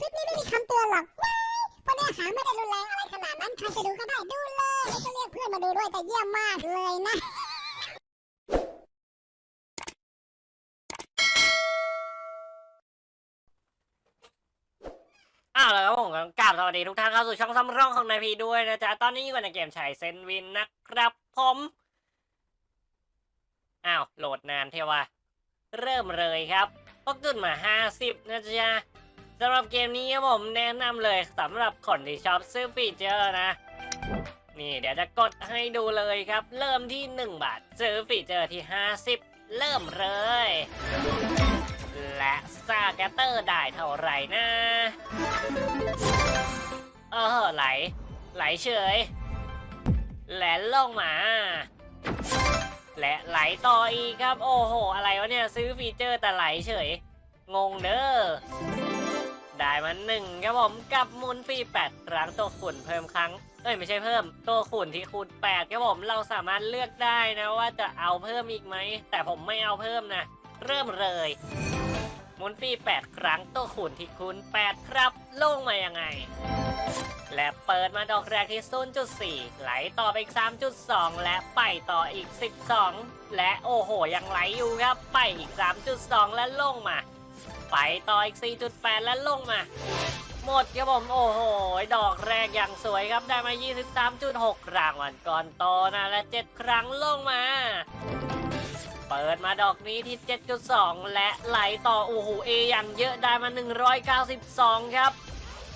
คลิปนี้ไม่มีคำเตือนหรอกว้ายเพราะเนื้อหาไม่ได้รุนแรงอะไรขนาดนั้นใครจะดูก็ได้ดูเลยแล้วก็เรียกเพื่อนมาดูด้วยแต่เยี่ยมมากเลยนะ อ้าวแล้วครับผมก็กราบสวัสดีทุกท่านเข้าสู่ช่องซ้ำร่องของนายพีด้วยนะจ๊ะ ตอนนี้อยู่ในเกมชายเซนวินนะครับผมอ้าวโหลดนานเทวะเริ่มเลยครับพกจุดมา 50 นะจ๊ะ สำหรับเกมนี้ครับผมแนะนำเลยสำหรับคนที่ชอบซื้อฟีเจอร์นะ นี่เดี๋ยวจะกดให้ดูเลยครับ เริ่มที่ 1 บาท ซื้อฟีเจอร์ที่ 50 เริ่มเลย และซาแกตเตอร์ได้เท่าไหร่นะเออไหล ไหลเฉย และลงมา และไหลต่ออีกครับ โอ้โห อะไรวะเนี่ย ซื้อฟีเจอร์แต่ไหลเฉย งงเด้อ ได้มาหนึ่งครับผมกับมุนฟรีแปดครั้งตัวขุนเพิ่มครั้งเอ้ยไม่ใช่เพิ่มตัวขุนที่คูณแปดครับผมเราสามารถเลือกได้นะว่าจะเอาเพิ่มอีกไหมแต่ผมไม่เอาเพิ่มนะ เริ่มเลยมุนฟรี8ครั้งตัวขุนที่คูณ8ครับลงมายังไงและเปิดมาดอกแรกที่ 0.4 ไหลต่อไปอีก 3.2 และไปต่ออีก 12 และโอ้โหยังไหลอยู่ครับ ไปอีก 3.2 และลงมา ไปต่ออีก 4.8 และลงมา หมดครับผม โอ้โห ดอกแรกอย่างสวยครับได้มา 23.6 รางวัลก่อนโตนะและ 7 ครั้งลงมา เปิดมาดอกนี้ที่ 7.2 และไหลต่อ โอ้โหเออย่างเยอะได้มา 192 ครับ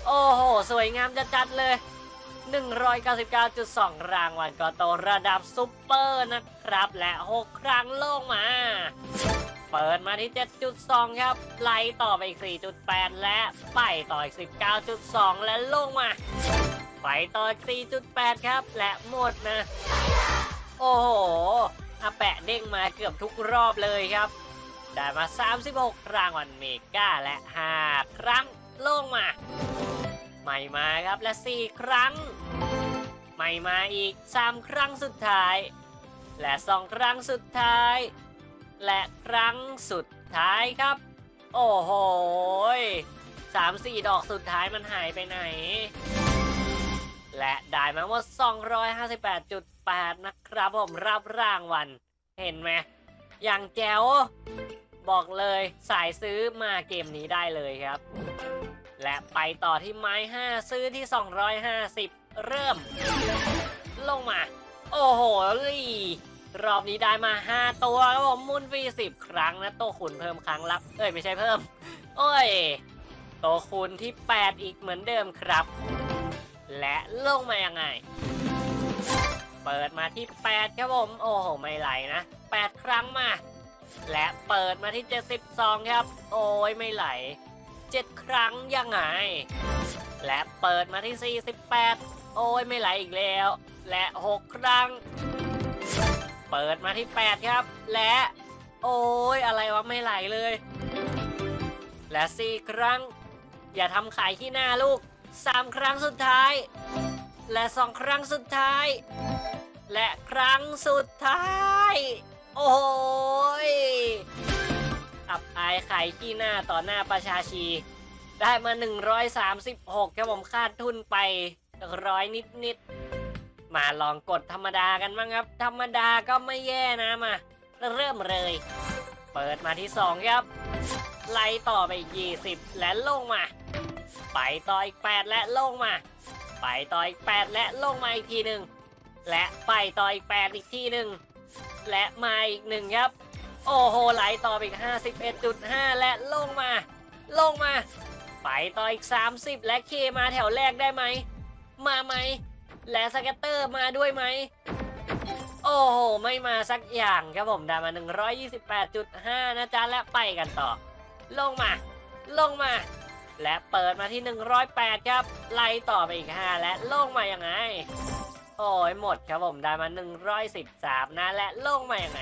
โอ้โห สวยงามจะจัดเลย 199.2 รางวัลก็โตระดับซุปเปอร์นะครับ และ 6 ครั้งลงมา เปิดมาที่ 7.2 ครับไหลต่อไปอีก 4.8 และไปต่ออีก 19.2 และลงมา ไปต่ออีก 4.8 ครับ และหมดนะ โอ้โหอาแปะเด้งมาเกือบทุกรอบเลยครับ ได้มา 36 รางวัลเมกาและ 5 ครั้งลงมา ใหม่มาครับและ 4 ครั้ง ใหม่มาอีก 3 ครั้งสุดท้าย และ 2 ครั้งสุดท้าย และครั้งสุดท้ายครับ โอ้โหสามสี่ดอกสุดท้ายมันหายไปไหน และได้มาหมด258.8 นะครับผมรับรางวัล เห็นไหมอย่างแจ๋วบอกเลยสายซื้อมาเกมนี้ได้เลยครับ และไปต่อที่ไม้ 5 ซื้อที่ 250 เริ่ม ลงมา โอ้โห รอบนี้ได้มา 5 ตัวครับผมมุนฟรี10ครั้งนะตัวขุนเพิ่มครั้งละเอ้ยไม่ใช่เพิ่ม โอ้ยตัวคูณที่ 8 อีกเหมือนเดิมครับ และลงมายังไง เปิดมาที่ 8 ครับผม โอ้โห ไม่ไหลนะ 8 ครั้งมา และเปิดมาที่ 72 ครับ โอ้ยไม่ไหล 7 ครั้งยังไง และเปิดมาที่ 48 โอ้ยไม่ไหลอีกแล้ว และ 6 ครั้ง เปิดมาที่ 8 ครับ และ โอ้ยอะไรวะไม่ไหลเลย และ4ครั้ง อย่าทำขายขี้หน้าลูก3ครั้งสุดท้าย และ2ครั้งสุดท้าย และครั้งสุดท้าย โอ้ยอับอายขายขี้หน้าต่อหน้าประชาชี ได้มา 136ครับผมคาดทุนไปร้อยนิดนิดๆ มาลองกดธรรมดากันบ้างครับ ธรรมดาก็ไม่แย่นะมา เริ่มเลย เปิดมาที่ 2 ครับ ไล่ต่อไปอีก20 และลงมา ไปต่ออีก 8 และลงมา ไปต่ออีก 8 และลงมาอีกทีหนึ่งและไปต่ออีก 8 อีกทีหนึ่งและมาอีกหนึ่งครับ โอ้โหไหลต่อไปอีก 51.5 และลงมา ลงมา ไปต่ออีก 30 และเคมาแถวแรกได้ไหม มาไหม และสเกตเตอร์มาด้วยไหม โอ้โห ไม่มาสักอย่างครับผมได้มา 128.5 นะจ๊ะ และไปกันต่อ ลงมา ลงมา และเปิดมาที่ 108 ครับ ไล่ต่อไปอีก 5 และลงมาอยังไง โอ้ยหมดครับผมได้มา 113 นะ และลงมาอยังไง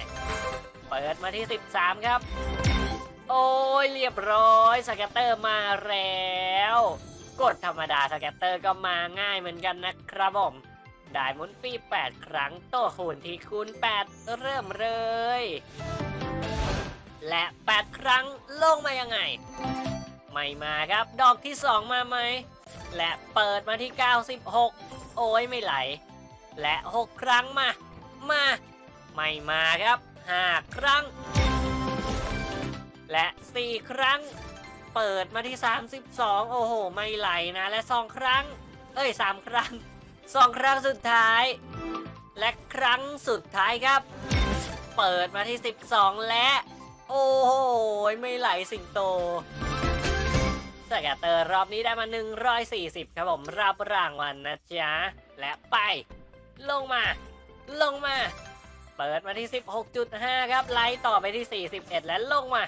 เปิดมาที่ 13 ครับ โอ้ยเรียบร้อยสแกตเตอร์มาแล้ว กดธรรมดาสแกตเตอร์ก็มาง่ายเหมือนกันนะครับผมได้หมุนฟรี8 ครั้งโตคูณที่คูณ 8 เริ่มเลย และ 8 ครั้งลงมายังไง ไม่มาครับดอกที่ 2 มาไหม และเปิดมาที่ 96 โอ้ยไม่ไหล และ 6 ครั้งมา มา ไม่มาครับ 5 ครั้ง และ 4 ครั้ง เปิดมาที่ 32 โอ้โห ไม่ไหลนะ และ2ครั้ง เอ้ย3ครั้ง2ครั้งสุดท้าย และครั้งสุดท้ายครับ เปิดมาที่ 12 และ โอ้โห ไม่ไหลสิงโตสแกเตอร์รอบนี้ได้มา 140 ครับผมรับรางวัลนะจ๊ะ และไป ลงมา ลงมา เปิดมาที่ 16.5 ครับ ไล่ต่อไปที่ 41 และลงมา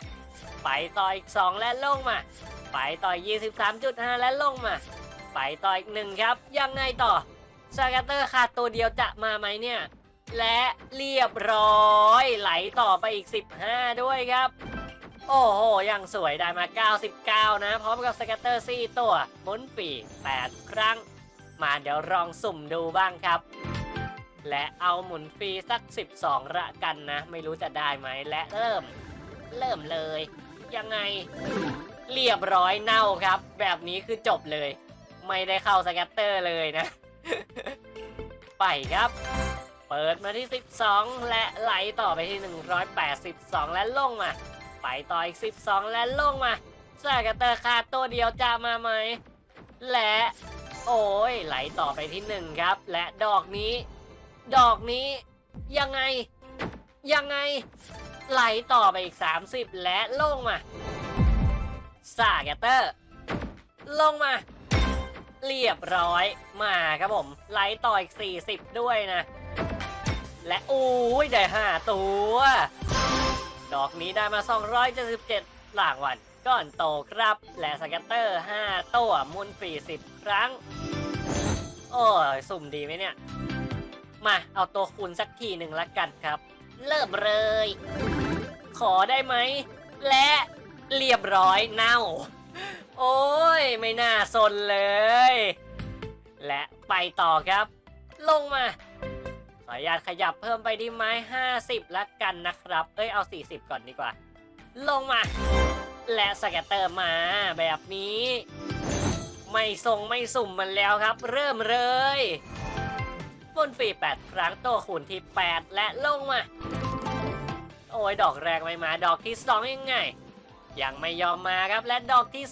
ไปต่ออีก 2 และลงมา ไปต่ออีก23.5 และลงมา ไปต่ออีกหนึ่งครับ ยังไงต่อสแกตเตอร์ขาดตัวเดียวจะมาไหมเนี่ย และเรียบร้อย ไหลต่อไปอีก 15 ด้วยครับ โอ้โห ยังสวยได้มา 99 นะ พร้อมกับสแกตเตอร์4ตัวหมุนปี8 ครั้ง มาเดี๋ยวลองสุ่มดูบ้างครับและเอาหมุนฟรีสัก 12 ระกันนะ ไม่รู้จะได้ไหมและเริ่ม เริ่มเลย ยังไง เรียบร้อยเน่าครับ แบบนี้คือจบเลย ไม่ได้เข้าสแกตเตอร์เลยนะ ไปครับ เปิดมาที่ 12 และไหลต่อไปที่ 182 และลงมา ไปต่ออีก 12 และลงมาสแกตเตอร์ขาดตัวเดียวจะมาไหม และโอ้ยไหลต่อไปที่1ครับ และดอกนี้ ดอกนี้ยังไง ยังไง ไหลต่อไปอีก 30 และลงมาสแกตเตอร์ ลงมา เรียบร้อยมาครับผม ไหลต่ออีก 40 ด้วยนะ และอู้ยได้ 5 ตัว ดอกนี้ได้มา 277หลางวันก้อนโตครับ และสแกตเตอร์ 5 ตัวมุนฟรี10 ครั้ง โอ้ย สุ่มดีไหมเนี่ย มาเอาตัวคูณสักทีหนึ่งละกันครับ เริ่มเลย ขอได้ไหม และเรียบร้อยเน่า โอ้ย ไม่น่าสนเลย และไปต่อครับ ลงมา ขออนุญาตขยับเพิ่มไปที่ไม้ 50ละกันนะครับ เอ้ยเอา 40 ก่อนดีกว่า ลงมา และสแกตเตอร์มาแบบนี้ ไม่ทรงไม่สุ่มมันแล้วครับ เริ่มเลย บนฟรี 8 ครั้งตัวคูณที่ 8 และลงมา โอ้ยดอกแรกไม่มาดอกที่2ยังไง ยังไม่ยอมมาครับและดอกที่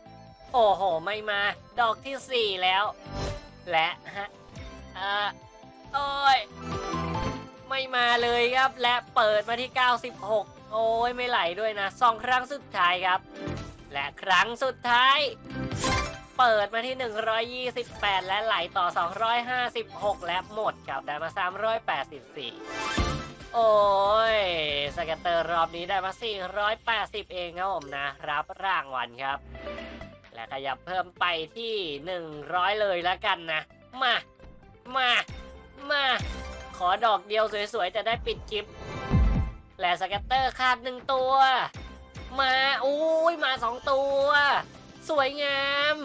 3โอ้โหไม่มา ดอกที่4แล้ว และฮะเอ่อโอ้ยไม่มาเลยครับและเปิดมาที่ 96 โอ้ยไม่ไหลด้วยนะสองครั้งสุดท้ายครับ และครั้งสุดท้าย เปิดมาที่ 128 และไหลต่อ 256 และหมดครับได้มา 384 โอ้ยสแกตเตอร์รอบนี้ได้มา 480 เองครับผมนะ รับรางวัลครับ และขยับเพิ่มไปที่ 100 เลยแล้วกันนะ มา มา มา ขอดอกเดียวสวยๆ จะได้ปิดคลิป และสแกตเตอร์ขาดหนึ่งตัว มา อุ้ยมาสองตัว สวยงาม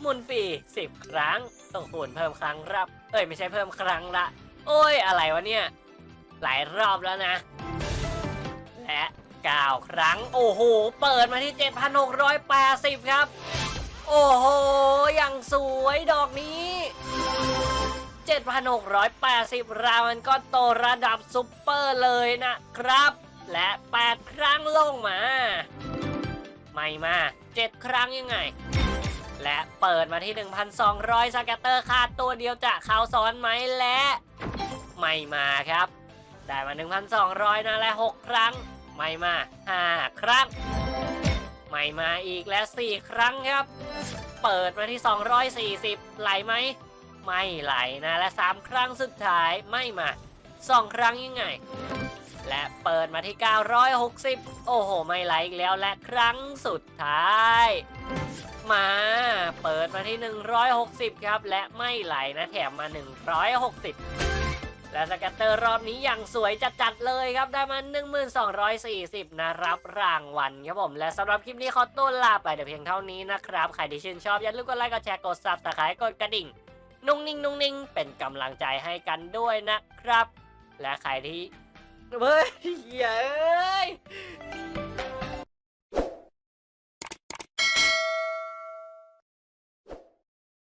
หมุนฟรี10ครั้ง ต้องคูณเพิ่มครั้งรับ เอ้ยไม่ใช่เพิ่มครั้งละ โอ้ยอะไรวะเนี่ย หลายรอบแล้วนะ และ9ครั้ง โอ้โห เปิดมาที่ 7,680 ครับ โอ้โห อย่างสวยดอกนี้ 7,680 ราวมันก็โตระดับซุปเปอร์เลยนะครับ และ 8 ครั้งลงมา ไม่มา7ครั้งยังไง และเปิดมาที่ 1,200สแกตเตอร์ขาดตัวเดียวจะเข้าซ้อนไหมและ ไม่มาครับ ได้มา 1,200 นะและ 6 ครั้ง ไม่มา 5 ครั้ง ไม่มาอีกและ 4 ครั้งครับ เปิดมาที่ 240 ไหลไหม ไม่ไหลนะและ 3 ครั้งสุดท้ายไม่มา 2 ครั้งยังไง และเปิดมาที่ 960 โอ้โห ไม่ไหลอีกแล้วและครั้งสุดท้าย มาเปิดมาที่ 160 ครับ และไม่ไหลนะแถมมา 160 และสแกตเตอร์รอบนี้อย่างสวยจัดๆเลยครับ ได้มา 1240 นะรับรางวัลครับผม และสำหรับคลิปนี้ขอตัวลาไปแต่เพียงเท่านี้นะครับ ใครที่ชื่นชอบอย่าลืมกดไลค์กดแชร์กดซับสไครต์กดกระดิ่ง นุ่งนิ่งนุ่งนิ่งเป็นกำลังใจให้กันด้วยนะครับ และใครที่ เฮ้ยเหี้ยเอ้ย